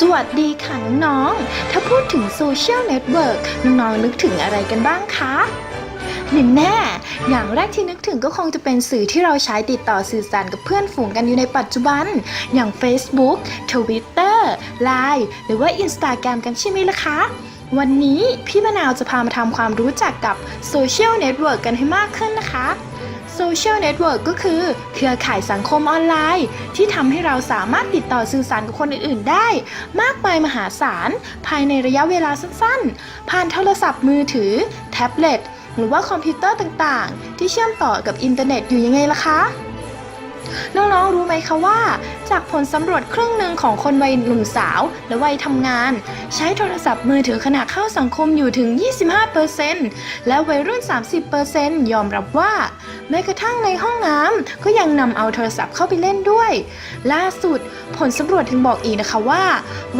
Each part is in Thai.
สวัสดีค่ะน้องๆถ้าพูดถึงโซเชียลเน็ตเวิร์กน้องๆนึกถึงอะไรกันบ้างคะหนึ่งแน่ อย่างแรกที่นึกถึงก็คงจะเป็นสื่อที่เราใช้ติดต่อสื่อสารกับเพื่อนฝูงกันอยู่ในปัจจุบัน อย่าง Facebook Twitter Line หรือว่า Instagram กันใช่ไหมล่ะคะ วันนี้พี่มะนาวจะพามาทำความรู้จักกับโซเชียลเน็ตเวิร์กกันให้มากขึ้นนะคะ โซเชียลเน็ตเวิร์กก็คือ เครือข่ายสังคมออนไลน์ ที่ทำให้เราสามารถติดต่อสื่อสารกับคนอื่นๆได้ มากมายมหาศาล ภายในระยะเวลาสั้นๆ ผ่านโทรศัพท์มือถือ แท็บเล็ต หรือว่าคอมพิวเตอร์ต่างๆ ที่เชื่อมต่อกับอินเทอร์เน็ตอยู่ยังไงล่ะคะ น้องๆ รู้ไหมคะว่า จากผลสำรวจครึ่งหนึ่งของคนวัยหนุ่มสาว และวัยทำงาน ใช้โทรศัพท์มือถือขณะเข้าสังคมอยู่ถึง 25%และวัยรุ่น 30%ยอมรับว่า แม้กระทั่งในห้องน้ำก็ยังนำเอาโทรศัพท์เข้าไปเล่นด้วย ล่าสุดผลสำรวจถึงบอกอีกนะคะว่า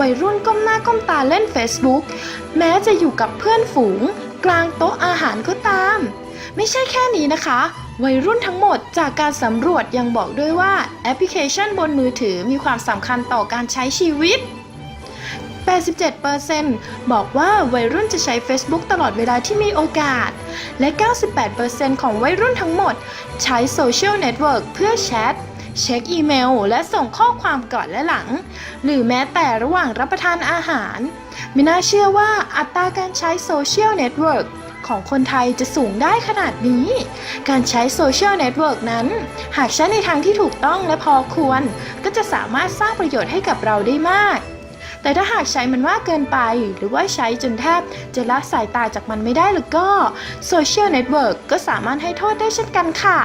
วัยรุ่นก้มหน้าก้มตาเล่น Facebook แม้จะอยู่กับเพื่อนฝูง กลางโต๊ะอาหารก็ตาม ไม่ใช่แค่นี้นะคะ วัยรุ่นทั้งหมดจากการสำรวจยังบอกด้วยว่าแอปพลิเคชันบนมือถือมีความสำคัญต่อการใช้ชีวิต 87%บอกว่าวัยรุ่นจะใช้ Facebook ตลอดเวลาที่มีโอกาส และ 98%ของวัยรุ่นทั้งหมด ใช้โซเชียลเน็ตเวิร์กเพื่อแชท เช็คอีเมล และส่งข้อความก่อนและหลัง หรือแม้แต่ระหว่างรับประทานอาหาร ไม่น่าเชื่อว่าอัตราการใช้โซเชียลเน็ตเวิร์ก ของคนไทยจะสูงได้ขนาดนี้ การใช้โซเชียลเน็ตเวิร์กนั้น หากใช้ในทางที่ถูกต้องและพอควร ก็จะสามารถสร้างประโยชน์ให้กับเราได้มาก แต่ถ้าหากใช้มันมากเกินไป หรือว่าใช้จนแทบจะละสายตาจากมันไม่ได้หรือก็โซเชียลเน็ตเวิร์กก็สามารถให้โทษได้เช่นกันค่ะ